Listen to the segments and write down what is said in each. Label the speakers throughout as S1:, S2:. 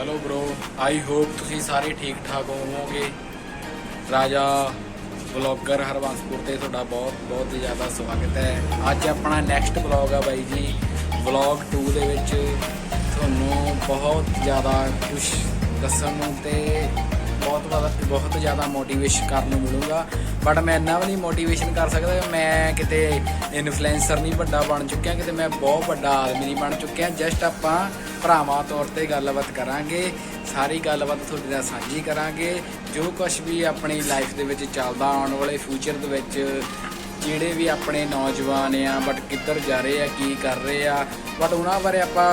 S1: Hello bro I hope ਤੁਸੀਂ ਸਾਰੇ ਠੀਕ ਠਾਕ ਹੋਵੋਗੇ। ਰਾਜਾ ਵਲੌਗਰ ਹਰਵੰਸਪੁਰ ਤੇ ਤੁਹਾਡਾ ਬਹੁਤ ਬਹੁਤ ਜ਼ਿਆਦਾ ਸਵਾਗਤ ਹੈ। ਅੱਜ ਆਪਣਾ ਨੈਕਸਟ ਵਲੌਗ ਆ ਬਾਈ ਜੀ। ਵਲੌਗ 2 ਦੇ ਵਿੱਚ ਤੁਹਾਨੂੰ ਬਹੁਤ ਜ਼ਿਆਦਾ ਕੁਝ ਦੱਸਣ ਨੂੰ ਤੇ ਬਹੁਤ ਜ਼ਿਆਦਾ ਬਹੁਤ ਜ਼ਿਆਦਾ ਮੋਟੀਵੇਸ਼ਨ ਕਰਨ ਨੂੰ ਮਿਲੂਗਾ। ਬਟ ਮੈਂ ਇੰਨਾ ਵੀ ਨਹੀਂ ਮੋਟੀਵੇਸ਼ਨ ਕਰ ਸਕਦਾ ਮੈਂ ਕਿਤੇ ਇਨਫਲੂਐਂਸਰ ਨਹੀਂ ਵੱਡਾ ਬਣ ਚੁੱਕਿਆ, ਕਿਤੇ ਮੈਂ ਬਹੁਤ ਵੱਡਾ ਆਦਮੀ ਨਹੀਂ ਬਣ ਚੁੱਕਿਆ। ਜਸਟ ਆਪਾਂ ਭਰਾਵਾਂ ਤੌਰ ਤੇ ਗੱਲਬਾਤ ਕਰਾਂਗੇ, ਸਾਰੀ ਗੱਲਬਾਤ ਤੁਹਾਡੇ ਨਾਲ ਸਾਂਝੀ ਕਰਾਂਗੇ। ਜੋ ਕੁਝ ਵੀ ਆਪਣੀ ਲਾਈਫ ਦੇ ਵਿੱਚ ਚੱਲਦਾ ਆਉਣ ਵਾਲੇ ਫਿਊਚਰ ਦੇ ਵਿੱਚ, ਜਿਹੜੇ ਵੀ ਆਪਣੇ ਨੌਜਵਾਨ ਆ ਬਟ ਕਿੱਧਰ ਜਾ ਰਹੇ ਆ, ਕੀ ਕਰ ਰਹੇ ਆ ਬਟ ਉਹਨਾਂ ਬਾਰੇ ਆਪਾਂ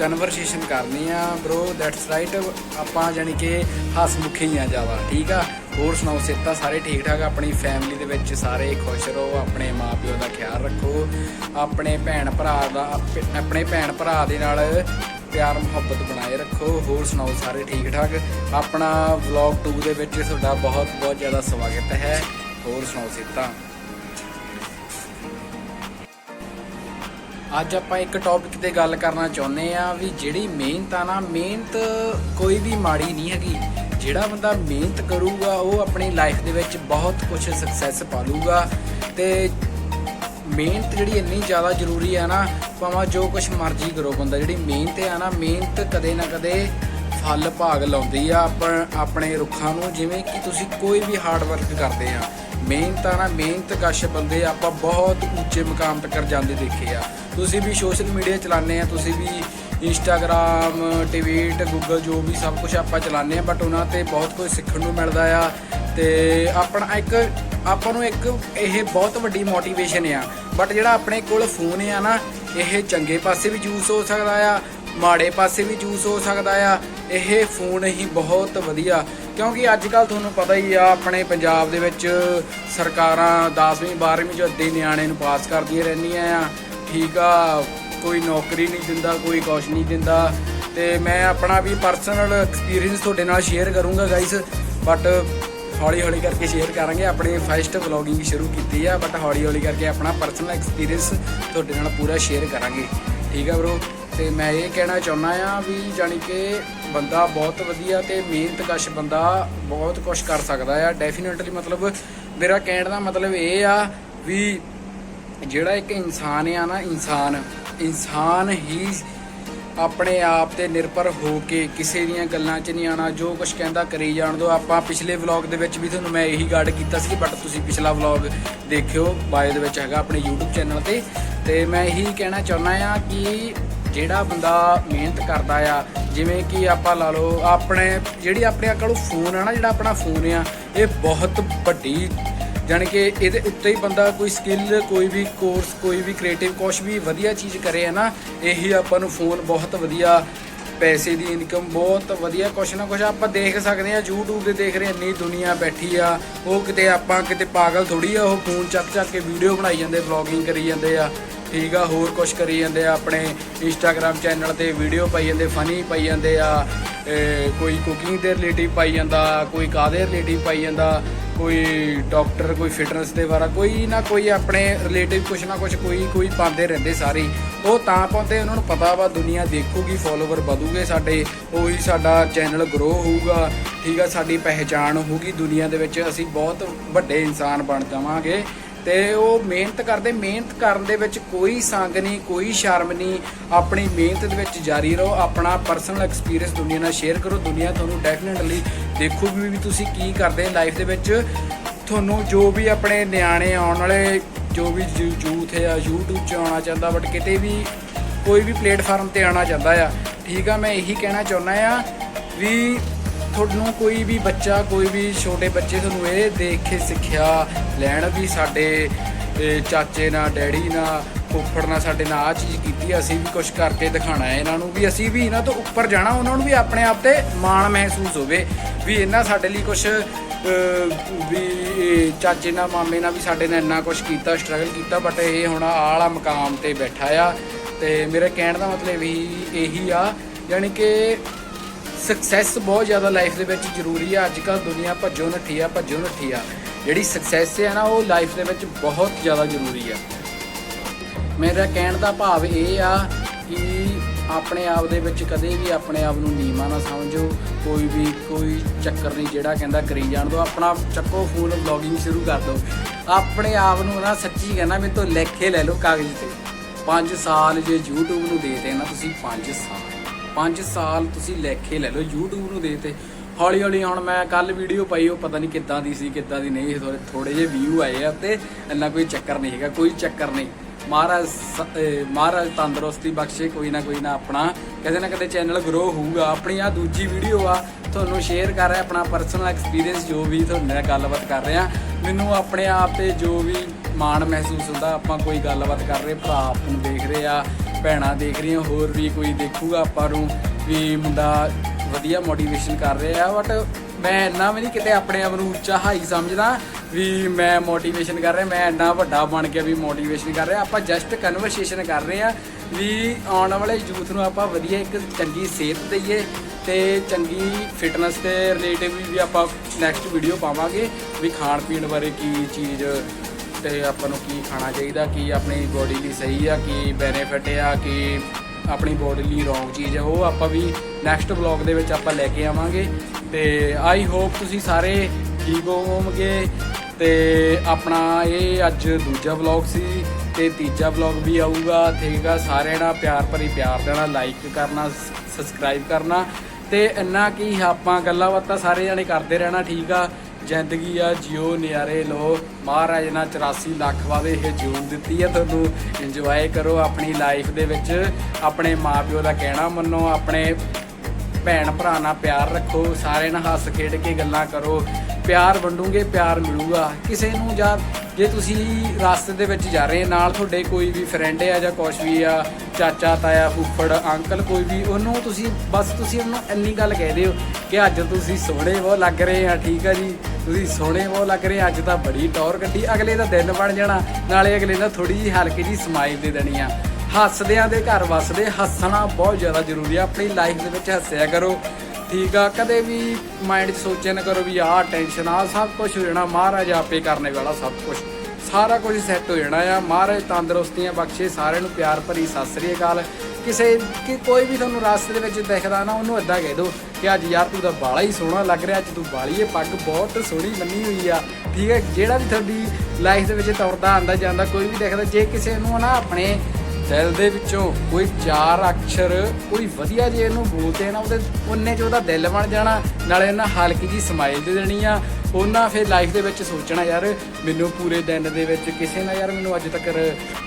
S1: ਕਨਵਰਸੇਸ਼ਨ ਕਰਨੀ ਆ ਬ్రో ਦੈਟਸ ਰਾਈਟ ਆਪਾਂ ਜਾਨੀ ਕਿ ਹਸਮੁਖੀ ਆ ਜ਼ਿਆਦਾ, ਠੀਕ ਆ? ਹੋਰ ਸੁਣਾਓ, ਸਿਹਤਾਂ ਸਾਰੇ ਠੀਕ ਠਾਕ? ਆਪਣੀ ਫੈਮਿਲੀ ਦੇ ਵਿੱਚ ਸਾਰੇ ਖੁਸ਼ ਰਹੋ, ਆਪਣੇ ਮਾਪਿਓ ਦਾ ਖਿਆਲ ਰੱਖੋ, ਆਪਣੇ ਭੈਣ ਭਰਾ ਦਾ ਆਪ- ਆਪਣੇ ਭੈਣ ਭਰਾ ਦੇ ਨਾਲ ਪਿਆਰ, ਮੁਹੱਬਤ ਬਣਾਏ ਰੱਖੋ, ਹੋਰ ਸੁਣਾਓ, ਸਾਰੇ ਠੀਕ ਠਾਕ? ਆਪਣਾ ਵਲੌਗ 2 ਦੇ ਵਿੱਚ ਤੁਹਾਡਾ ਬਹੁਤ ਬਹੁਤ ਜ਼ਿਆਦਾ ਸਵਾਗਤ ਹੈ, ਹੋਰ ਸੁਣਾਓ ਸਿਹਤਾਂ? ਅੱਜ ਆਪਾਂ ਇੱਕ ਟੌਪਿਕ ਤੇ ਗੱਲ ਕਰਨਾ ਚਾਹੁੰਦੇ ਆ ਵੀ ਜਿਹੜੀ ਮਿਹਨਤ ਆ ਨਾ, ਮਿਹਨਤ ਕੋਈ ਵੀ ਮਾੜੀ ਨਹੀਂ ਹੈਗੀ। ਜਿਹੜਾ ਬੰਦਾ ਮਿਹਨਤ ਕਰੂਗਾ, ਉਹ ਆਪਣੀ ਲਾਈਫ ਦੇ ਵਿੱਚ ਬਹੁਤ ਕੁਝ ਸਕਸੈਸ ਪਾ ਲੂਗਾ ਤੇ ਮਿਹਨਤ ਜਿਹੜੀ ਇੰਨੀ ਜ਼ਿਆਦਾ ਜ਼ਰੂਰੀ ਆ ਨਾ, ਭਾਵੇਂ ਜੋ ਕੁਝ ਮਰਜ਼ੀ ਕਰੋ ਬੰਦਾ, ਜਿਹੜੀ ਮਿਹਨਤ ਆ ਨਾ, ਮਿਹਨਤ ਕਦੇ ਨਾ ਕਦੇ ਫਲ ਭਾਗ ਲਾਉਂਦੀ ਆ ਆਪ- ਆਪਣੇ ਰੁੱਖਾਂ ਨੂੰ, ਜਿਵੇਂ ਕਿ ਤੁਸੀਂ ਕੋਈ ਵੀ ਹਾਰਡ ਵਰਕ ਕਰਦੇ ਆ। ਮਿਹਨਤ ਆ ਨਾ, ਮਿਹਨਤ ਕਸ਼ ਬੰਦੇ ਆਪਾਂ ਬਹੁਤ ਉੱਚੇ ਮੁਕਾਮ ਤੱਕ ਜਾਂਦੇ ਦੇਖੇ ਆ। ਤੁਸੀਂ ਵੀ ਸੋਸ਼ਲ ਮੀਡੀਆ ਚਲਾਉਂਦੇ ਆ, ਤੁਸੀਂ ਵੀ ਇੰਸਟਾਗ੍ਰam ਟਵੀਟ, ਗੂਗਲ, ਜੋ ਵੀ ਸਭ ਕੁਝ ਆਪਾਂ ਚਲਾਉਂਦੇ ਆ ਬਟ ਉਹਨਾਂ ਤੇ ਬਹੁਤ ਕੁਝ ਸਿੱਖਣ ਨੂੰ ਮਿਲਦਾ ਆ ਤੇ ਆਪਣਾ ਇੱਕ, ਆਪਾਂ ਨੂੰ ਇੱਕ ਇਹ ਬਹੁਤ ਵੱਡੀ ਮੋਟੀਵੇਸ਼ਨ ਆ। ਬਟ ਜਿਹੜਾ ਆਪਣੇ ਕੋਲ ਫੋਨ ਆ ਨਾ, ਇਹ ਚੰਗੇ ਪਾਸੇ ਵੀ ਯੂਜ਼ ਹੋ ਸਕਦਾ ਆ, ਮਾੜੇ ਪਾਸੇ ਵੀ ਯੂਜ਼ ਹੋ ਸਕਦਾ ਆ, ਇਹ ਫੋਨ ਹੀ ਬਹੁਤ ਵਧੀਆ। ਕਿਉਂਕਿ ਅੱਜ ਕੱਲ ਤੁਹਾਨੂੰ ਪਤਾ ਹੀ ਆ, ਆਪਣੇ ਪੰਜਾਬ ਦੇ ਵਿੱਚ ਸਰਕਾਰਾਂ 10ਵੀਂ 12ਵੀਂ 'ਚੋਂ ਅੱਧੇ ਨਿਆਣੇ ਨੂੰ ਪਾਸ ਕਰਦੀਆਂ ਰਹਿੰਦੀਆਂ ਆ। ਠੀਕ ਆ, ਕੋਈ ਨੌਕਰੀ ਨਹੀਂ ਦਿੰਦਾ, ਕੋਈ ਕੁਛ ਨਹੀਂ ਦਿੰਦਾ। ਤੇ ਮੈਂ ਆਪਣਾ ਵੀ ਪਰਸਨਲ ਐਕਸਪੀਰੀਅੰਸ ਤੁਹਾਡੇ ਨਾਲ ਸ਼ੇਅਰ ਕਰੂੰਗਾ ਗਾਇਸ ਬਟ ਹੌਲੀ ਹੌਲੀ ਕਰਕੇ ਸ਼ੇਅਰ ਕਰਾਂਗੇ, ਆਪਣੀ ਫਸਟ ਵਲੌਗਿੰਗ ਸ਼ੁਰੂ ਕੀਤੀ ਆ। ਬਟ ਹੌਲੀ ਹੌਲੀ ਕਰਕੇ ਆਪਣਾ ਪਰਸਨਲ ਐਕਸਪੀਰੀਅੰਸ ਤੁਹਾਡੇ ਨਾਲ ਪੂਰਾ ਸ਼ੇਅਰ ਕਰਾਂਗੇ। ਠੀਕ ਆ ਬ్రో ਤੇ ਮੈਂ ਇਹ ਕਹਿਣਾ ਚਾਹੁੰਦਾ ਆ ਵੀ ਜਾਣੀ ਕਿ ਬੰਦਾ ਬਹੁਤ ਵਧੀਆ ਤੇ ਮਿਹਨਤਕਸ਼ ਬੰਦਾ ਬਹੁਤ ਕੁਝ ਕਰ ਸਕਦਾ ਆ। ਡੈਫੀਨਿਟਲੀ ਮਤਲਬ ਮੇਰਾ ਕਹਿਣ ਦਾ ਮਤਲਬ ਇਹ ਆ ਵੀ ਜਿਹੜਾ ਇੱਕ ਇਨਸਾਨ ਆ ਨਾ, ਇਨਸਾਨ ਇਨਸਾਨ ਹੀ ਆਪਣੇ ਆਪ ਤੇ ਨਿਰਭਰ ਹੋ ਕੇ ਕਿਸੇ ਦੀਆਂ ਗੱਲਾਂ 'ਚ ਨਹੀਂ ਆਣਾ ਜੋ ਕੁਝ ਕਹਿੰਦਾ ਕਰੀ ਜਾਣ ਦੋ। ਆਪਾਂ ਪਿਛਲੇ ਵਲੌਗ ਦੇ ਵਿੱਚ ਵੀ ਤੁਹਾਨੂੰ ਮੈਂ ਇਹੀ ਗਾਰਡ ਕੀਤਾ ਸੀ ਬਟ ਤੁਸੀਂ ਪਿਛਲਾ ਵਲੌਗ ਦੇਖਿਓ ਬਾਏ ਦੇ ਵਿੱਚ ਹੈਗਾ ਆਪਣੇ YouTube ਚੈਨਲ ਤੇ। ਤੇ ਮੈਂ ਇਹੀ ਕਹਿਣਾ ਚਾਹੁੰਦਾ ਆ ਕਿ ਜਿਹੜਾ ਬੰਦਾ ਮਿਹਨਤ ਕਰਦਾ ਆ, ਜਿਵੇਂ ਕਿ ਆਪਾਂ ਲਾ ਲਓ, ਆਪਣੇ, ਜਿਹੜੀ ਆਪਣੇ ਕੋਲ ਫੋਨ ਆ ਨਾ, ਜਿਹੜਾ ਆਪਣਾ ਫੋਨ ਆ, ਇਹ ਬਹੁਤ ਵੱਡੀ ਜਾਣੀ ਕਿ ਇਹਦੇ ਉੱਤੇ ਹੀ ਬੰਦਾ ਕੋਈ ਸਕਿੱਲ ਕੋਈ ਵੀ ਕੋਰਸ ਕੋਈ ਵੀ ਕ੍ਰੀਏਟਿਵ ਕੁਛ ਵੀ ਵਧੀਆ ਚੀਜ਼ ਕਰੇ ਹੈ ਨਾ, ਇਹੀ ਆਪਾਂ ਨੂੰ ਫੋਨ ਬਹੁਤ ਵਧੀਆ ਪੈਸੇ ਦੀ ਇਨਕਮ ਬਹੁਤ ਵਧੀਆ ਕੁਛ ਨਾ ਕੁਛ ਆਪਾਂ ਦੇਖ ਸਕਦੇ ਆ YouTube ਤੇ ਦੇਖ ਰਹੇ ਇੰਨੀ ਦੁਨੀਆ ਬੈਠੀ ਆ, ਉਹ ਕਿਤੇ ਆਪਾਂ ਕਿਤੇ ਪਾਗਲ ਥੋੜੀ ਆ, ਉਹ ਫੋਨ ਚੱਕ ਚੱਕ ਕੇ ਵੀਡੀਓ ਬਣਾਈ ਜਾਂਦੇ ਵਲੌਗਿੰਗ ਕਰੀ ਜਾਂਦੇ ਆ, ਠੀਕ ਆ, ਹੋਰ ਕੁਛ ਕਰੀ ਜਾਂਦੇ ਆ, ਆਪਣੇ ਇੰਸਟਾਗ੍ਰam ਚੈਨਲ ਤੇ ਵੀਡੀਓ ਪਾਈ ਜਾਂਦੇ ਫਨੀ ਪਾਈ ਜਾਂਦੇ ਆ ਕੋਈ ਕੁਕਿੰਗ ਦੇ ਰਿਲੇਟਿਵ ਪਾਈ ਜਾਂਦਾ, ਕੋਈ ਕਾਦੇ ਰਿਲੇਟਿਵ ਪਾਈ ਜਾਂਦਾ, ਕੋਈ ਡਾਕਟਰ ਕੋਈ ਫਿਟਨੈਸ ਦੇ ਬਾਰੇ, ਕੋਈ ਨਾ ਕੋਈ ਆਪਣੇ ਰਿਲੇਟਿਵ ਕੁਛ ਨਾ ਕੁਛ ਕੋਈ ਕੋਈ ਪਾਉਂਦੇ ਰਹਿੰਦੇ ਸਾਰੇ ਉਹ ਤਾਂ ਪਾਉਂਦੇ, ਉਹਨਾਂ ਨੂੰ ਪਤਾ ਵਾ ਦੁਨੀਆ ਦੇਖੂਗੀ ਫੋਲੋਵਰ ਵਧੂਗੇ ਸਾਡੇ, ਉਹੀ ਸਾਡਾ ਚੈਨਲ ਗਰੋ ਹੋਊਗਾ, ਠੀਕ ਆ, ਸਾਡੀ ਪਹਿਚਾਣ ਹੋਊਗੀ, ਦੁਨੀਆ ਦੇ ਵਿੱਚ ਅਸੀਂ ਬਹੁਤ ਵੱਡੇ ਇਨਸਾਨ ਬਣ ਜਾਵਾਂਗੇ। ਤੇ ਉਹ ਮਿਹਨਤ ਕਰਦੇ, ਮਿਹਨਤ ਕਰਨ ਦੇ ਵਿੱਚ ਕੋਈ ਸੰਗ ਨਹੀਂ, ਕੋਈ ਸ਼ਰਮ ਨਹੀਂ। ਆਪਣੀ ਮਿਹਨਤ ਦੇ ਵਿੱਚ ਜਾਰੀ ਰਹੋ, ਆਪਣਾ ਪਰਸਨਲ ਐਕਸਪੀਰੀਅੰਸ ਦੁਨੀਆ ਨਾਲ ਸ਼ੇਅਰ ਕਰੋ। ਦੁਨੀਆ ਤੁਹਾਨੂੰ ਡੈਫੀਨਿਟਲੀ ਦੇਖੋ ਵੀ ਤੁਸੀਂ ਕੀ ਕਰਦੇ ਲਾਈਫ ਦੇ ਵਿੱਚ। ਤੁਹਾਨੂੰ ਜੋ ਵੀ ਆਪਣੇ ਨਿਆਣੇ ਆਉਣ ਵਾਲੇ, ਜੋ ਵੀ ਯੂਥ ਆ, YouTube 'ਚ ਆਉਣਾ ਚਾਹੁੰਦਾ ਬਟ ਕਿਤੇ ਵੀ ਕੋਈ ਵੀ ਪਲੇਟਫਾਰਮ ਤੇ ਆਉਣਾ ਚਾਹੁੰਦਾ ਆ, ਠੀਕ ਆ, ਮੈਂ ਇਹੀ ਕਹਿਣਾ ਚਾਹੁੰਦਾ ਆ ਵੀ ਤੁਹਾਨੂੰ ਕੋਈ ਵੀ ਬੱਚਾ, ਕੋਈ ਵੀ ਛੋਟੇ ਬੱਚੇ ਤੁਹਾਨੂੰ ਇਹ ਦੇਖ ਕੇ ਸਿੱਖਿਆ ਲੈਣ ਵੀ ਸਾਡੇ ਚਾਚੇ ਨਾਲ, ਡੈਡੀ ਨਾਲ, ਫੁੱਫੜ ਨਾਲ ਸਾਡੇ ਨਾਲ ਆ ਚੀਜ਼ ਕੀਤੀ, ਅਸੀਂ ਵੀ ਕੁਝ ਕਰਕੇ ਦਿਖਾਣਾ ਹੈ ਇਹਨਾਂ ਨੂੰ ਵੀ, ਅਸੀਂ ਵੀ ਇਹਨਾਂ ਤੋਂ ਉੱਪਰ ਜਾਣਾ, ਉਹਨਾਂ ਨੂੰ ਵੀ ਆਪਣੇ ਆਪ ਤੇ ਮਾਣ ਮਹਿਸੂਸ ਹੋਵੇ ਵੀ ਇਹਨਾਂ ਸਾਡੇ ਲਈ ਕੁਝ ਵੀ ਚਾਚੇ ਨਾਲ, ਮਾਮੇ ਨਾਲ ਵੀ ਸਾਡੇ ਨਾਲ ਇੰਨਾ ਕੁਝ ਕੀਤਾ ਸਟਰਗਲ ਕੀਤਾ ਬਟ ਇਹ ਹੁਣ ਆਲਾ ਮਕਾਮ ਤੇ ਬੈਠਾ ਆ ਤੇ ਮੇਰੇ ਕਹਿਣ ਦਾ ਮਤਲਬ ਵੀ ਇਹੀ ਆ, ਯਾਨੀ ਕਿ ਸਕਸੈਸ ਬਹੁਤ ਜ਼ਿਆਦਾ ਲਾਈਫ ਦੇ ਵਿੱਚ ਜ਼ਰੂਰੀ ਆ। ਅੱਜ ਕੱਲ ਦੁਨੀਆ ਭੱਜੋ ਨੱਠੀ ਆ, ਭੱਜੋ ਨੱਠੀ ਆ। ਜਿਹੜੀ ਸਕਸੈਸ ਹੈ ਨਾ, ਉਹ ਲਾਈਫ ਦੇ ਵਿੱਚ ਬਹੁਤ ਜ਼ਿਆਦਾ ਜ਼ਰੂਰੀ ਆ। ਮੇਰਾ ਕਹਿਣ ਦਾ ਭਾਵ ਇਹ ਆ ਕਿ ਆਪਣੇ ਆਪ ਦੇ ਵਿੱਚ ਕਦੇ ਵੀ ਆਪਣੇ ਆਪ ਨੂੰ ਨੀਵਾਂ ਨਾ ਸਮਝੋ। ਕੋਈ ਵੀ, ਕੋਈ ਚੱਕਰ ਨਹੀਂ ਜਿਹੜਾ ਕਹਿੰਦਾ ਕਰੀ ਜਾਣ ਦੋ ਆਪਣਾ ਚੱਕੋ ਫੂਲ ਵਲੌਗਿੰਗ ਸ਼ੁਰੂ ਕਰ ਦਿਓ। ਆਪਣੇ ਆਪ ਨੂੰ ਨਾ ਸੱਚੀ ਕਹਿਣਾ ਮੇਰੇ ਤੋਂ ਲਿਖੇ ਲੈ ਲਓ ਕਾਗਜ਼ ਤੇ। 5 ਸਾਲ ਜੇ YouTube ਨੂੰ ਦੇ ਦੇਣਾ, ਤੁਸੀਂ 5 ਸਾਲ। 5 ਸਾਲ ਤੁਸੀਂ ਲਿਖੇ ਲੈ ਲਓ, YouTube ਨੂੰ ਦੇ ਤੇ ਹੌਲੀ ਹੌਲੀ ਹੁਣ ਮੈਂ ਕੱਲ ਵੀਡੀਓ ਪਾਈ, ਉਹ ਪਤਾ ਨਹੀਂ ਕਿੱਦਾਂ ਦੀ ਸੀ, ਕਿੱਦਾਂ ਦੀ ਨਹੀਂ ਥੋੜੇ ਥੋੜੇ ਜਿਹੇ ਵਿਊ ਆਏ ਆ ਤੇ ਇੰਨਾ ਕੋਈ ਚੱਕਰ ਨਹੀਂ ਹੈਗਾ, ਕੋਈ ਚੱਕਰ ਨਹੀਂ। ਮਹਾਰਾਜ ਸ- ਮਹਾਰਾਜ ਤੰਦਰੁਸਤੀ ਬਖਸ਼ੇ, ਕੋਈ ਨਾ ਕੋਈ ਨਾ ਆਪਣਾ। ਕਦੇ ਨਾ ਕਦੇ ਚੈਨਲ ਗਰੋ ਹੋਊਗਾ। ਆਪਣੀ ਆ ਦੂਜੀ ਵੀਡੀਓ ਆ, ਤੁਹਾਨੂੰ ਸ਼ੇਅਰ ਕਰ ਰਿਹਾ, ਆਪਣਾ ਪਰਸਨਲ ਐਕਸਪੀਰੀਅੰਸ ਜੋ ਵੀ ਤੁਹਾਡੇ ਨਾਲ ਗੱਲਬਾਤ ਕਰ ਰਿਹਾ। ਮੈਨੂੰ ਆਪਣੇ ਆਪ ਤੇ ਜੋ ਵੀ ਮਾਣ ਮਹਿਸੂਸ ਹੁੰਦਾ, ਆਪਾਂ ਕੋਈ ਗੱਲਬਾਤ ਕਰ ਰਹੇ, ਭਰਾ ਆਪ ਨੂੰ ਦੇਖ ਰਹੇ ਆ। ਭੈਣਾਂ ਦੇਖ ਰਹੀਆਂ, ਹੋਰ ਵੀ ਕੋਈ ਦੇਖੂਗਾ ਆਪਾਂ ਨੂੰ ਵੀ ਮੁੰਡਾ ਵਧੀਆ ਮੋਟੀਵੇਸ਼ਨ ਕਰ ਰਿਹਾ ਬਟ ਮੈਂ ਇੰਨਾ ਵੀ ਨਹੀਂ ਕਿਤੇ ਆਪਣੇ ਆਪ ਨੂੰ ਉੱਚਾ ਹਾਈ ਸਮਝਦਾ ਵੀ ਮੈਂ ਮੋਟੀਵੇਸ਼ਨ ਕਰ ਰਿਹਾ, ਮੈਂ ਇੰਨਾ ਵੱਡਾ ਬਣ ਕੇ ਵੀ ਮੋਟੀਵੇਸ਼ਨ ਕਰ ਰਿਹਾ। ਆਪਾਂ ਜਸਟ ਕਨਵਰਸੇਸ਼ਨ ਕਰ ਰਹੇ ਆ ਵੀ ਆਉਣ ਵਾਲੇ ਯੂਥ ਨੂੰ ਆਪਾਂ ਵਧੀਆ ਇੱਕ ਚੰਗੀ ਸਿਹਤ ਦਈਏ ਤੇ ਚੰਗੀ ਫਿਟਨੈਸ ਦੇ ਰਿਲੇਟਿਵ ਵੀ ਆਪਾਂ ਨੈਕਸਟ ਵੀਡੀਓ ਪਾਵਾਂਗੇ ਵੀ ਖਾਣ ਪੀਣ ਬਾਰੇ ਕੀ ਚੀਜ਼ ਤੇ ਆਪਾਂ ਨੂੰ ਕੀ ਖਾਣਾ ਚਾਹੀਦਾ, ਕੀ ਆਪਣੀ ਬੋਡੀ ਲਈ ਸਹੀ ਆ, ਕੀ ਬੈਨੀਫਿਟ ਆ, ਕੀ ਆਪਣੀ ਬੋਡੀ ਲਈ ਰੋਂਗ ਚੀਜ਼ ਆ, ਉਹ ਆਪਾਂ ਵੀ ਨੈਕਸਟ ਵਲੌਗ ਦੇ ਵਿੱਚ ਆਪਾਂ ਲੈ ਕੇ ਆਵਾਂਗੇ। ਤੇ ਆਈ ਹੋਪ ਤੁਸੀਂ ਸਾਰੇ ਠੀਕ ਹੋਵੋਗੇ। ਤੇ ਆਪਣਾ ਇਹ ਅੱਜ ਦੂਜਾ ਵਲੌਗ ਸੀ ਤੇ ਤੀਜਾ ਵਲੌਗ ਵੀ ਆਊਗਾ। ਠੀਕ ਆ, ਸਾਰਿਆਂ ਨਾਲ ਪਿਆਰ ਭਰੀ ਪਿਆਰ ਦੇਣਾ ਲਾਈਕ ਕਰਨਾ ਸਬਸਕ੍ਰਾਈਬ ਕਰਨਾ। ਤੇ ਇੰਨਾ ਕੀ ਆਪਾਂ ਗੱਲਾਂ ਬਾਤਾਂ ਸਾਰੇ ਜਣੇ ਕਰਦੇ ਰਹਿਣਾ, ਠੀਕ ਆ। ਜ਼ਿੰਦਗੀ ਆ ਜਿਓ ਨਿਆਰੇ ਲੋ ਮਹਾਰਾਜ ਨੇ 84 ਲੱਖ ਵਾਦੇ ਇਹ ਜੂਨ ਦਿੱਤੀ ਹੈ ਤੁਹਾਨੂੰ ਇੰਜੋਏ ਕਰੋ ਆਪਣੀ ਲਾਈਫ ਦੇ ਵਿੱਚ। ਆਪਣੇ ਮਾਪਿਓ ਦਾ ਕਹਿਣਾ ਮੰਨੋ, ਆਪਣੇ ਭੈਣ ਭਰਾ ਨਾਲ ਪਿਆਰ ਰੱਖੋ ਸਾਰਿਆਂ ਨਾਲ ਹੱਸ ਖੇਡ ਕੇ ਗੱਲਾਂ ਕਰੋ। ਪਿਆਰ ਵੰਡੂਗੇ, ਪਿਆਰ ਮਿਲੂਗਾ। ਕਿਸੇ ਨੂੰ ਜਾਂ ਜੇ ਤੁਸੀਂ ਰਸਤੇ ਦੇ ਵਿੱਚ ਜਾ ਰਹੇ ਨਾਲ ਤੁਹਾਡੇ ਕੋਈ ਵੀ ਫਰੈਂਡ ਆ ਜਾਂ ਕੁਛ ਵੀ ਆ, ਚਾਚਾ, ਤਾਇਆ, ਫੁੱਫੜ ਅੰਕਲ ਕੋਈ ਵੀ, ਉਹਨੂੰ ਤੁਸੀਂ ਬਸ ਤੁਸੀਂ ਉਹਨੂੰ ਇੰਨੀ ਗੱਲ ਕਹਿ ਦਿਓ ਕਿ ਅੱਜ ਤੁਸੀਂ ਸੋਹਣੇ ਬਹੁਤ ਲੱਗ ਰਹੇ ਆ, ਠੀਕ ਆ ਜੀ? ਤੁਸੀਂ ਸੋਹਣੇ ਬਹੁਤ ਲੱਗ ਰਹੇ ਅੱਜ ਤਾਂ ਬੜੀ ਟੌਰ ਕੱਢੀ, ਅਗਲੇ ਦਾ ਦਿਨ ਬਣ ਜਾਣਾ, ਨਾਲੇ ਅਗਲੇ ਦਾ ਥੋੜੀ ਜਿਹੀ ਹਲਕੀ ਜੀ ਸਮਾਈਲ ਦੇ ਦੇਣੀ ਆ। ਹੱਸਦਿਆਂ ਦੇ ਘਰ ਵਸਦੇ, ਹੱਸਣਾ ਬਹੁਤ ਜ਼ਿਆਦਾ ਜ਼ਰੂਰੀ ਆ। ਆਪਣੀ ਲਾਈਫ ਦੇ ਵਿੱਚ ਹੱਸਿਆ ਕਰੋ। ਠੀਕ ਆ, ਕਦੇ ਵੀ ਮਾਈਂਡ 'ਚ ਸੋਚਿਆ ਨਾ ਕਰੋ ਵੀ ਆਹ ਟੈਨਸ਼ਨ ਆ, ਸਭ ਕੁਝ ਹੋ ਜਾਣਾ। ਮਹਾਰਾਜ ਆਪੇ ਕਰਨੇ ਵਾਲਾ ਸਭ ਕੁਝ ਸਾਰਾ ਕੁਝ ਸੈੱਟ ਹੋ ਜਾਣਾ ਆ। ਮਹਾਰਾਜ ਤੰਦਰੁਸਤੀਆਂ ਬਖਸ਼ੇ, ਸਾਰਿਆਂ ਨੂੰ ਪਿਆਰ ਭਰੀ ਸਤਿ ਸ੍ਰੀ ਅਕਾਲ। ਕਿਸੇ ਕਿ ਕੋਈ ਵੀ ਤੁਹਾਨੂੰ ਰਸਤੇ ਦੇ ਵਿੱਚ ਦਿਖਦਾ ਨਾ, ਉਹਨੂੰ ਏਦਾਂ ਕਹਿ ਦਿਓ ਕਿ ਅੱਜ ਯਾਰ ਤੂੰ ਤਾਂ ਬਾਲਾ ਹੀ ਸੋਹਣਾ ਲੱਗ ਰਿਹਾ, ਅੱਜ ਤੂੰ ਬਾਲੀ ਇਹ ਪੱਗ ਬਹੁਤ ਸੋਹਣੀ ਬੰਨੀ ਹੋਈ ਆ। ਠੀਕ ਹੈ ਜਿਹੜਾ ਵੀ ਤੁਹਾਡੀ ਲਾਈਫ ਦੇ ਵਿੱਚ ਤੁਰਦਾ ਆਂਦਾ ਜਾਂਦਾ, ਕੋਈ ਵੀ ਦਿਖਦਾ, ਜੇ ਕਿਸੇ ਨੂੰ ਨਾ ਆਪਣੇ ਦਿਲ ਦੇ ਵਿੱਚੋਂ ਕੋਈ ਚਾਰ ਅਕਸ਼ਰ, ਕੋਈ ਵਧੀਆ ਜੇ ਇਹਨੂੰ ਬੋਲਦੇ ਆ ਨਾ ਉਹਦੇ, ਉਹਨੇ ਚ ਉਹਦਾ ਦਿਲ ਬਣ ਜਾਣਾ, ਨਾਲੇ ਉਹਨਾਂ ਹਲਕੀ ਜੀ ਸਮਾਈਲ ਦੇ ਦੇਣੀ ਆ, ਉਹਨਾਂ ਫਿਰ ਲਾਈਫ ਦੇ ਵਿੱਚ ਸੋਚਣਾ ਯਾਰ, ਮੈਨੂੰ ਪੂਰੇ ਦਿਨ ਦੇ ਵਿੱਚ ਕਿਸੇ ਨਾ ਯਾਰ ਮੈਨੂੰ ਅੱਜ ਤੱਕ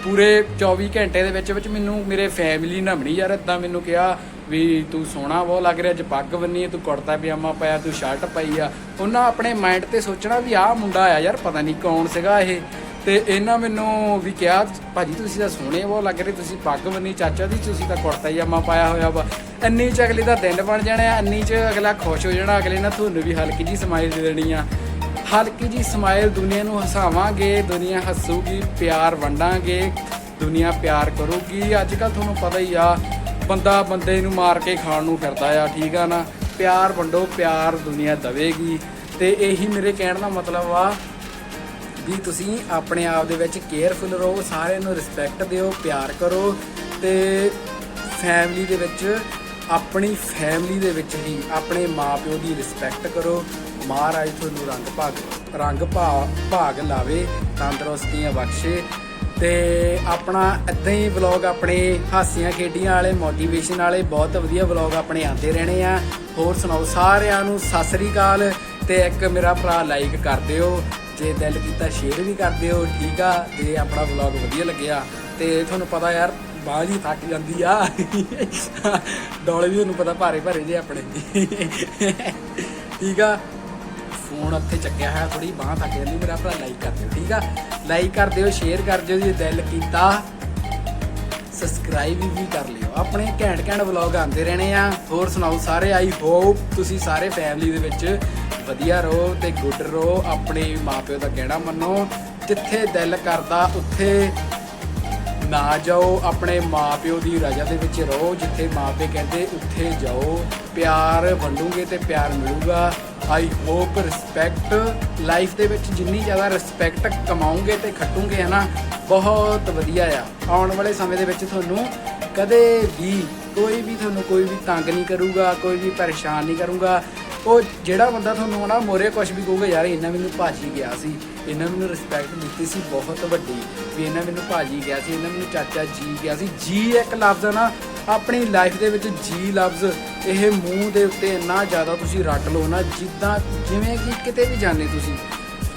S1: ਪੂਰੇ 24 ਘੰਟੇ ਦੇ ਵਿੱਚ ਵਿੱਚ ਮੈਨੂੰ ਮੇਰੇ ਫੈਮਿਲੀ ਨੇ ਬਣੀ ਯਾਰ ਇਦਾਂ ਮੈਨੂੰ ਕਿਹਾ ਵੀ ਤੂੰ ਸੋਹਣਾ ਬਹੁਤ ਲੱਗ ਰਿਹਾ, ਅੱਜ ਪੱਗ ਬੰਨੀ ਤੂੰ ਕੁੜਤਾ ਪਜਾਮਾ ਪਾਇਆ, ਤੂੰ ਸ਼ਰਟ ਪਾਈ ਆ। ਉਹਨਾਂ ਆਪਣੇ ਮਾਈਂਡ ਤੇ ਸੋਚਣਾ ਵੀ ਆਹ ਮੁੰਡਾ ਆ ਯਾਰ, ਪਤਾ ਨਹੀਂ ਕੌਣ ਸੀਗਾ ਇਹ। ਤੇ ਇਹਨਾਂ ਮੈਨੂੰ ਵੀ ਕਿਹਾ, ਭਾਜੀ, ਤੁਸੀਂ ਤਾਂ ਸੋਹਣੇ ਬਹੁਤ ਲੱਗ ਰਹੇ, ਤੁਸੀਂ ਪੱਗ ਬੰਨੀ, ਚਾਚਾ ਦੀ, ਤੁਸੀਂ ਤਾਂ ਕੁੜਤਾ ਜਾਮਾ ਪਾਇਆ ਹੋਇਆ ਵਾ। ਇੰਨੀ ਚ ਅਗਲੇ ਦਾ ਦਿਨ ਬਣ ਜਾਣਾ ਆ ਇੰਨੀ ਚ ਅਗਲਾ ਖੁਸ਼ ਹੋ ਜਾਣਾ, ਅਗਲੇ ਨਾਲ ਤੁਹਾਨੂੰ ਵੀ ਹਲਕੀ ਜੀ ਸਮਾਈਲ ਦੇ ਦੇਣੀ ਆ। ਹਲਕੀ ਜੀ ਸਮਾਈਲ ਦੁਨੀਆ ਨੂੰ ਹਸਾਵਾਂਗੇ, ਦੁਨੀਆ ਹੱਸੂਗੀ, ਪਿਆਰ ਵੰਡਾਂਗੇ, ਦੁਨੀਆ ਪਿਆਰ ਕਰੂਗੀ। ਅੱਜ ਕੱਲ ਤੁਹਾਨੂੰ ਪਤਾ ਹੀ ਆ, ਬੰਦਾ ਬੰਦੇ ਨੂੰ ਮਾਰ ਕੇ ਖਾਣ ਨੂੰ ਫਿਰਦਾ ਆ, ਠੀਕ ਆ ਨਾ? ਪਿਆਰ ਵੰਡੋ, ਪਿਆਰ ਦੁਨੀਆ ਦਵੇਗੀ। ਤੇ ਇਹੀ ਮੇਰੇ ਕਹਿਣ ਦਾ ਮਤਲਬ ਆ ਵੀ ਤੁਸੀਂ ਆਪਣੇ ਆਪ ਦੇ ਵਿੱਚ ਕੇਅਰਫੁਲ ਰਹੋ, ਸਾਰਿਆਂ ਨੂੰ ਰਿਸਪੈਕਟ ਦਿਓ, ਪਿਆਰ ਕਰੋ ਤੇ ਫੈਮਿਲੀ ਦੇ ਵਿੱਚ, ਆਪਣੀ ਫੈਮਿਲੀ ਦੇ ਵਿੱਚ ਹੀ ਆਪਣੇ ਮਾਪਿਓ ਦੀ ਰਿਸਪੈਕਟ ਕਰੋ। ਮਹਾਰਾਜ ਤੁਹਾਨੂੰ ਰੰਗ ਭਾਗ, ਰੰਗ ਭਾ- ਭਾਗ ਲਾਵੇ, ਤੰਦਰੁਸਤੀਆਂ ਬਖਸ਼ੇ ਤੇ ਆਪਣਾ ਇਦਾਂ ਹੀ ਵਲੌਗ ਆਪਣੇ ਹਾਸੀਆਂ ਖੇਡੀਆਂ ਵਾਲੇ ਮੋਟੀਵੇਸ਼ਨ ਵਾਲੇ, ਬਹੁਤ ਵਧੀਆ ਵਲੌਗ ਆਪਣੇ ਆਉਂਦੇ ਰਹਿਣੇ ਆ। ਹੋਰ ਸੁਣਾਓ ਸਾਰਿਆਂ ਨੂੰ, ਸਤਿ ਸ੍ਰੀ ਅਕਾਲ ਤੇ ਇੱਕ ਮੇਰਾ ਭਰਾ ਲਾਈਕ ਕਰ ਦਿਓ। ਜੇ ਦਿਲ ਕੀਤਾ ਸ਼ੇਅਰ ਵੀ ਕਰ ਦਿਓ, ਠੀਕ ਆ, ਜੇ ਆਪਣਾ ਵਲੌਗ ਵਧੀਆ ਲੱਗਿਆ, ਤੇ ਤੁਹਾਨੂੰ ਪਤਾ ਯਾਰ, ਬਾਹ ਜੀ ਥੱਕ ਜਾਂਦੀ ਆ। ਡੋਲੇ ਵੀ ਤੁਹਾਨੂੰ ਪਤਾ ਭਾਰੇ ਭਾਰੇ ਜੇ ਆਪਣੇ। ਠੀਕ ਆ? ਫੋਨ ਉੱਥੇ ਚੱਕਿਆ ਹੋਇਆ ਥੋੜੀ ਬਾਹ ਥੱਕ ਜਾਂਦੀ, ਮੇਰਾ ਭਰਾ ਲਾਈਕ ਕਰ ਦਿਓ, ਠੀਕ ਆ? ਲਾਈਕ ਕਰ ਦਿਓ ਸ਼ੇਅਰ ਕਰ ਦਿਓ, ਜੇ ਦਿਲ ਕੀਤਾ ਸਬਸਕ੍ਰਾਈਬ ਵੀ ਕਰ ਲਿਓ। ਆਪਣੇ ਘੈਂਟ ਘੈਂਟ ਵਲੌਗ ਆਉਂਦੇ ਰਹਿਣੇ ਆ। ਹੋਰ ਸੁਣਾਓ ਸਾਰੇ? ਆਈ ਹੋਪ ਤੁਸੀਂ ਸਾਰੇ ਫੈਮਿਲੀ ਦੇ ਵਿੱਚ ਵਧੀਆ ਰਹੋ ਤੇ ਗੁੱਡ ਰਹੋ। ਆਪਣੇ ਮਾਪਿਓ ਦਾ ਕਹਿਣਾ ਮੰਨੋ। ਜਿੱਥੇ ਦਿਲ ਕਰਦਾ, ਉੱਥੇ ਨਾ ਜਾਓ। ਆਪਣੇ ਮਾਪਿਓ ਦੀ ਰਜ਼ਾ ਦੇ ਵਿੱਚ ਰਹੋ। ਜਿੱਥੇ ਮਾਪੇ ਕਹਿੰਦੇ, ਉੱਥੇ ਜਾਓ। ਪਿਆਰ ਵੰਡੂਗੇ ਤੇ ਪਿਆਰ ਮਿਲੂਗਾ। ਆਈ ਹੋਪ ਰਿਸਪੈਕਟ ਲਾਈਫ ਦੇ ਵਿੱਚ ਜਿੰਨੀ ਜ਼ਿਆਦਾ ਰਿਸਪੈਕਟ ਕਮਾਉਂਗੇ ਤੇ ਖੱਟੂਗੇ ਹਨਾ ਬਹੁਤ ਵਧੀਆ ਆ। ਆਉਣ ਵਾਲੇ ਸਮੇਂ ਦੇ ਵਿੱਚ ਤੁਹਾਨੂੰ ਕਦੇ ਵੀ ਕੋਈ ਵੀ ਤੁਹਾਨੂੰ ਕੋਈ ਵੀ ਤੰਗ ਨਹੀਂ ਕਰੂਗਾ, ਕੋਈ ਵੀ ਪਰੇਸ਼ਾਨ ਨਹੀਂ ਕਰੂਗਾ, ਉਹ ਜਿਹੜਾ ਬੰਦਾ ਤੁਹਾਨੂੰ ਨਾ ਮੋਰੇ ਕੁਝ ਵੀ ਕਹੂਗਾ, ਯਾਰ ਇਹਨਾਂ ਮੈਨੂੰ ਭਾਜੀ ਗਿਆ ਸੀ, ਇਹਨਾਂ ਮੈਨੂੰ ਰਿਸਪੈਕਟ ਦਿੱਤੀ ਸੀ ਬਹੁਤ ਵੱਡੀ, ਵੀ ਇਹਨਾਂ ਮੈਨੂੰ ਭਾਜੀ ਗਿਆ ਸੀ, ਇਹਨਾਂ ਮੈਨੂੰ ਚਾਚਾ ਜੀ ਗਿਆ ਸੀ। ਜੀ ਇੱਕ ਲਫ਼ਜ਼ ਆ ਨਾ, ਆਪਣੀ ਲਾਈਫ ਦੇ ਵਿੱਚ ਜੀ ਲਫ਼ਜ਼, ਇਹ ਮੂੰਹ ਦੇ ਉੱਤੇ ਇੰਨਾ ਜ਼ਿਆਦਾ ਤੁਸੀਂ ਰੱਟ ਲਓ ਨਾ, ਜਿੱਦਾਂ ਜਿਵੇਂ ਕਿ ਕਿਤੇ ਵੀ ਜਾਂਦੇ ਤੁਸੀਂ,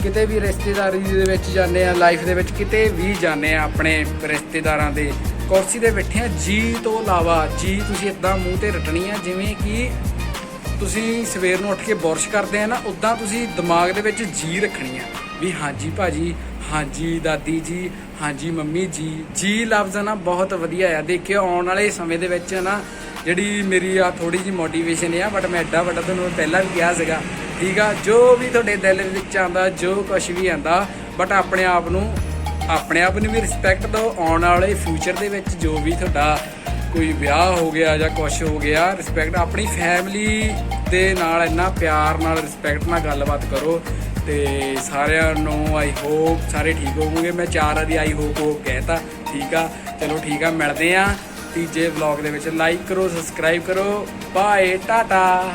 S1: ਕਿਤੇ ਵੀ ਰਿਸ਼ਤੇਦਾਰੀ ਦੇ ਵਿੱਚ ਜਾਂਦੇ ਆ ਲਾਈਫ ਦੇ ਵਿੱਚ ਕਿਤੇ ਵੀ ਜਾਂਦੇ ਆ, ਆਪਣੇ ਰਿਸ਼ਤੇਦਾਰਾਂ ਦੇ ਕੁਰਸੀ ਤੇ ਬੈਠੇ ਆ ਜੀ ਤੋਂ ਇਲਾਵਾ ਜੀ ਤੁਸੀਂ ਇਦਾਂ ਮੂੰਹ ਤੇ ਰੱਟਣੀ ਆ, ਜਿਵੇਂ ਕਿ ਤੁਸੀਂ ਸਵੇਰ ਨੂੰ ਉੱਠ ਕੇ ਬੁਰਸ਼ ਕਰਦੇ ਆ ਨਾ ਉਦਾਂ ਤੁਸੀਂ ਦਿਮਾਗ ਦੇ ਵਿੱਚ ਜੀ ਰੱਖਣੀ ਆ, ਵੀ ਹਾਂਜੀ ਭਾਜੀ, ਹਾਂਜੀ ਦਾਦੀ ਜੀ, ਹਾਂਜੀ ਮੰਮੀ ਜੀ ਜੀ ਲਫ਼ਜ਼ ਆ ਨਾ ਬਹੁਤ ਵਧੀਆ ਆ, ਦੇਖਿਓ ਆਉਣ ਵਾਲੇ ਸਮੇਂ ਦੇ ਵਿੱਚ ਨਾ, ਜਿਹੜੀ ਮੇਰੀ ਆ ਥੋੜੀ ਜੀ ਮੋਟੀਵੇਸ਼ਨ ਆ ਬਟ ਮੈਂ ਐਡਾ ਵੱਡਾ ਤੁਹਾਨੂੰ ਪਹਿਲਾਂ ਵੀ ਕਿਹਾ ਸੀਗਾ, ਠੀਕ ਆ, ਜੋ ਵੀ ਤੁਹਾਡੇ ਦਿਲ ਵਿੱਚ ਆਂਦਾ ਜੋ ਕੁਝ ਵੀ ਆਂਦਾ ਬਟ ਆਪਣੇ ਆਪ ਨੂੰ ਆਪਣੇ ਆਪ ਨੂੰ ਵੀ ਰਿਸਪੈਕਟ ਦਿਓ, ਆਉਣ ਵਾਲੇ ਫਿਊਚਰ ਦੇ ਵਿੱਚ ਜੋ ਵੀ ਤੁਹਾਡਾ ਕੋਈ ਵਿਆਹ ਹੋ ਗਿਆ ਜਾਂ ਕੁਝ ਹੋ ਗਿਆ ਰਿਸਪੈਕਟ ਆਪਣੀ ਫੈਮਿਲੀ ਦੇ ਨਾਲ ਇੰਨਾ ਪਿਆਰ ਨਾਲ ਰਿਸਪੈਕਟ ਨਾਲ ਗੱਲਬਾਤ ਕਰੋ ਤੇ ਸਾਰਿਆਂ ਨੂੰ ਆਈ ਹੋਪ ਸਾਰੇ ਠੀਕ ਹੋਵੋਗੇ। ਮੈਂ ਚਾਰ ਵਾਰੀ ਆਈ ਹੋਪ ਹੋ ਕਹਿਤਾ, ਠੀਕ ਆ। ਚਲੋ ਠੀਕ ਆ, ਮਿਲਦੇ ਆ ਤੀਜੇ ਵਲੌਗ ਦੇ ਵਿੱਚ। ਲਾਈਕ ਕਰੋ ਸਬਸਕ੍ਰਾਈਬ ਕਰੋ। ਬਾਏ ਟਾਟਾ